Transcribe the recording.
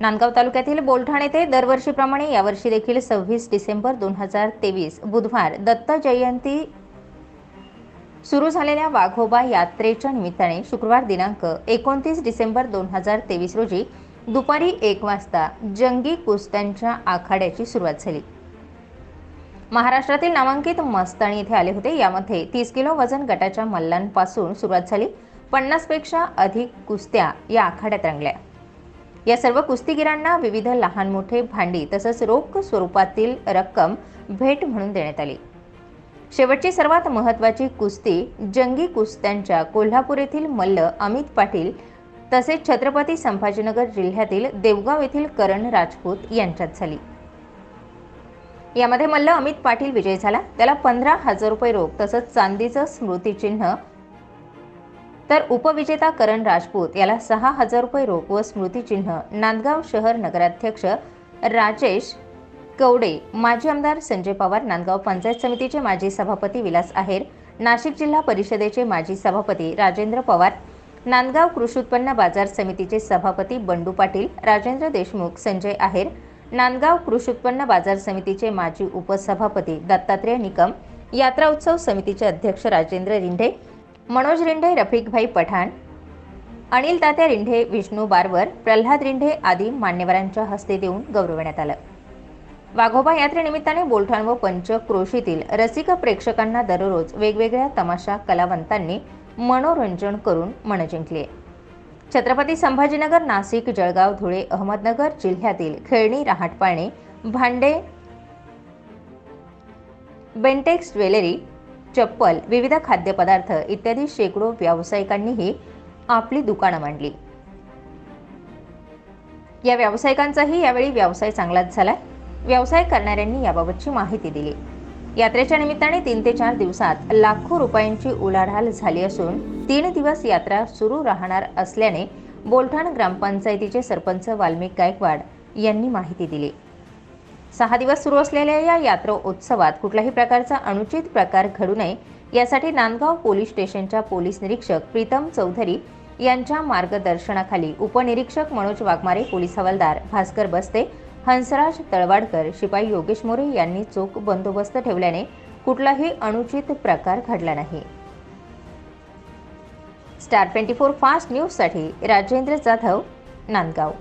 नांदगाव तालुक्यातील बोलठाण येथे दरवर्षीप्रमाणे यावर्षी देखील सव्वीस डिसेंबर दोन हजार तेवीस बुधवार दत्त जयंती सुरू झालेल्या वाघोबा यात्रेच्या निमित्ताने शुक्रवार दिनांक एकोणतीस डिसेंबर दोन हजार तेवीस रोजी दुपारी एक वाजता जंगी कुस्त्यांच्या आखाड्याची सुरुवात झाली. महाराष्ट्रातील नामांकित मस्तानी येथे आले होते. यामध्ये तीस किलो वजन गटाच्या मल्लांपासून सुरुवात झाली. पन्नासपेक्षा अधिक कुस्त्या या आखाड्यात रंगल्या. या सर्व कुस्तीगिरांना विविध लहान मोठे भांडी तसंच रोख स्वरूपातील रक्कम भेट म्हणून देण्यात आली. शेवटची सर्वात महत्त्वाची कुस्ती जंगी कुस्त्यांच्या कोल्हापूर येथील मल्ल अमित पाटील तसेच छत्रपती संभाजीनगर जिल्ह्यातील देवगाव येथील करण राजपूत यांच्यात झाली. यामध्ये मल्ल अमित पाटील विजयी झाला. त्याला पंधरा हजार रुपये रोख तसंच चांदीचं स्मृतिचिन्ह तर उपविजेता करण राजपूत याला सहा हजार रुपये रोख व स्मृतिचिन्ह नांदगाव शहर नगराध्यक्ष राजेश कवडे माजी आमदार संजय पवार नांदगाव पंचायत समितीचे माजी सभापती विलास आहेर नाशिक जिल्हा परिषदेचे माजी सभापती राजेंद्र पवार नांदगाव कृषी उत्पन्न बाजार समितीचे सभापती बंडू पाटील राजेंद्र देशमुख संजय आहेर नांदगाव कृषी उत्पन्न बाजार समितीचे माजी उपसभापती दत्तात्रेय निकम यात्रा उत्सव समितीचे अध्यक्ष राजेंद्र रिंढे मनोज रिंढे रफिकभाई पठाण अनिल तात्या रिंढे विष्णू बारवर प्रल्हाद रिंढे आदी मान्यवरांच्या हस्ते देऊन गौरवण्यात आलं. वाघोबा यात्रेनिमित्ताने बोलठाण व पंचक्रोशीतील रसिक प्रेक्षकांना दररोज वेगवेगळ्या तमाशा कलावंतांनी मनोरंजन करून मन जिंकले छत्रपती संभाजीनगर नाशिक जळगाव धुळे अहमदनगर जिल्ह्यातील खेळणी रहाटपाळणे भांडे बेंटेक्स ज्वेलरी चप्पल विविध खाद्यपदार्थ इत्यादी शेकडो व्यावसायिकांनीही आपली दुकानं मांडली. या व्यावसायिकांचाही यावेळी व्यवसाय चांगलाच झाला व्यवसाय करणाऱ्यांनी याबाबतची माहिती दिली. यात्रेच्या निमित्ताने तीन ते चार दिवसात लाखो रुपयांची उलाढाल झाली असून तीन दिवस यात्रा सुरू राहणार असल्याने बोलठाण ग्रामपंचायतीचे सरपंच वाल्मिक गायकवाड यांनी माहिती दिली. सहा दिवस सुरू असलेल्या या यात्रा उत्सवात कुठल्याही प्रकारचा अनुचित प्रकार घडू नये यासाठी नांदगाव पोलीस स्टेशनच्या पोलीस निरीक्षक प्रीतम चौधरी यांच्या मार्गदर्शनाखाली उपनिरीक्षक मनोज वाघमारे पोलीस हवालदार भास्कर बस्ते हंसराज तळवाडकर शिपाई योगेश मोरे यांनी चोख बंदोबस्त ठेवल्याने कुठलाही अनुचित प्रकार घडला नाही. स्टार ट्वेंटी फोर फास्ट न्यूजसाठी राजेंद्र जाधव नांदगाव.